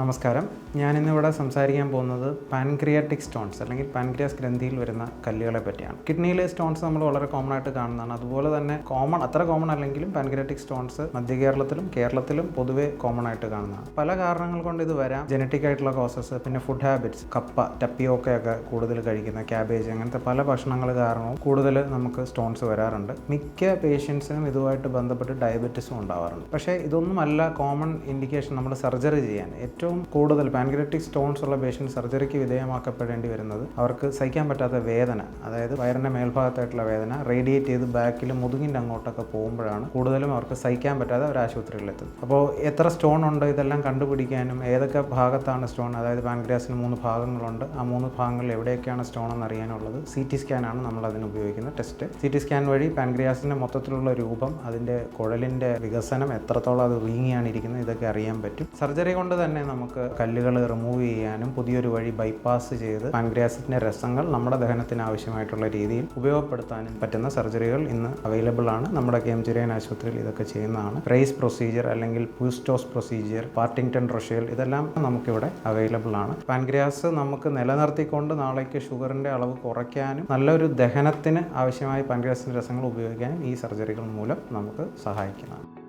നമസ്കാരം. ഞാനിന്നിവിടെ സംസാരിക്കാൻ പോകുന്നത് പാൻക്രിയാറ്റിക് സ്റ്റോൺസ് അല്ലെങ്കിൽ പാൻക്രിയാസ് ഗ്രന്ഥിയിൽ വരുന്ന കല്ലുകളെ പറ്റിയാണ്. കിഡ്നിയിലെ സ്റ്റോൺസ് നമ്മൾ വളരെ കോമൺ ആയിട്ട് കാണുന്നതാണ്. അതുപോലെ തന്നെ കോമൺ അത്ര കോമൺ അല്ലെങ്കിലും പാൻക്രിയാറ്റിക് സ്റ്റോൺസ് മധ്യ കേരളത്തിലും കേരളത്തിലും പൊതുവേ കോമൺ ആയിട്ട് കാണുന്നതാണ്. പല കാരണങ്ങൾ കൊണ്ട് ഇത് വരാം. ജനറ്റിക് ആയിട്ടുള്ള കോസസ് പിന്നെ ഫുഡ് ഹാബിറ്റ്സ് കപ്പ ടപ്പിയോക്കയൊക്കെ കൂടുതൽ കഴിക്കുന്ന ക്യാബേജ് അങ്ങനത്തെ പല ഭക്ഷണങ്ങൾ കാരണവും കൂടുതൽ നമുക്ക് സ്റ്റോൺസ് വരാറുണ്ട്. മിക്ക പേഷ്യൻസിനും ഇതുമായിട്ട് ബന്ധപ്പെട്ട് ഡയബറ്റിസും ഉണ്ടാവാറുണ്ട്. പക്ഷേ ഇതൊന്നുമല്ല കോമൺ ഇൻഡിക്കേഷൻ നമ്മൾ സർജറി ചെയ്യാൻ. ഏറ്റവും കൂടുതൽ പാൻക്രിയാറ്റിക് സ്റ്റോൺസ് ഉള്ള പേഷ്യന്റ് സർജറിക്ക് വിധേയമാക്കപ്പെടേണ്ടി വരുന്നത് അവർക്ക് സഹിക്കാൻ പറ്റാത്ത വേദന അതായത് വയറിന്റെ മേൽഭാഗത്തായിട്ടുള്ള വേദന റേഡിയേറ്റ് ചെയ്ത് ബാക്കിൽ മുതുകിന്റെ അങ്ങോട്ടൊക്കെ പോകുമ്പോഴാണ് കൂടുതലും അവർക്ക് സഹിക്കാൻ പറ്റാതെ അവർ ആശുപത്രിയിലെത്തുന്നത്. അപ്പോൾ എത്ര സ്റ്റോൺ ഉണ്ട് ഇതെല്ലാം കണ്ടുപിടിക്കാനും ഏതൊക്കെ ഭാഗത്താണ് സ്റ്റോൺ അതായത് പാൻക്രിയാസിന് മൂന്ന് ഭാഗങ്ങളുണ്ട് ആ മൂന്ന് ഭാഗങ്ങളിൽ എവിടെയൊക്കെയാണ് സ്റ്റോൺ എന്ന് അറിയാനുള്ളത് സി ടി സ്കാനാണ് നമ്മൾ അതിന് ഉപയോഗിക്കുന്ന ടെസ്റ്റ് സി ടി സ്കാൻ വഴി പാൻക്രിയാസിന്റെ മൊത്തത്തിലുള്ള രൂപം അതിന്റെ കുഴലിന്റെ വികസനം എത്രത്തോളം അത് വീങ്ങിയാണ് ഇരിക്കുന്നത് ഇതൊക്കെ അറിയാൻ പറ്റും. സർജറി കൊണ്ട് തന്നെ നമുക്ക് കല്ലുകൾ റിമൂവ് ചെയ്യാനും പുതിയൊരു വഴി ബൈപ്പാസ് ചെയ്ത് പാൻക്രിയാസിന്റെ രസങ്ങൾ നമ്മുടെ ദഹനത്തിന് ആവശ്യമായിട്ടുള്ള രീതിയിൽ ഉപയോഗപ്പെടുത്താനും പറ്റുന്ന സർജറികൾ ഇന്ന് അവൈലബിൾ ആണ്. നമ്മുടെ കെ എം ചിരയൻ ആശുപത്രിയിൽ ഇതൊക്കെ ചെയ്യുന്നതാണ്. റേസ് പ്രൊസീജിയർ അല്ലെങ്കിൽ പൂസ്റ്റോസ് പ്രൊസീജിയർ പാർട്ടിങ്ടൺ റൊഷേൽ ഇതെല്ലാം നമുക്കിവിടെ അവൈലബിൾ ആണ്. പാൻക്രിയാസ് നമുക്ക് നിലനിർത്തിക്കൊണ്ട് നാളേക്ക് ഷുഗറിന്റെ അളവ് കുറയ്ക്കാനും നല്ലൊരു ദഹനത്തിന് ആവശ്യമായ പാൻക്രിയാസിന്റെ രസങ്ങൾ ഉപയോഗിക്കാനും ഈ സർജറികൾ മൂലം നമുക്ക് സഹായിക്കുന്നതാണ്.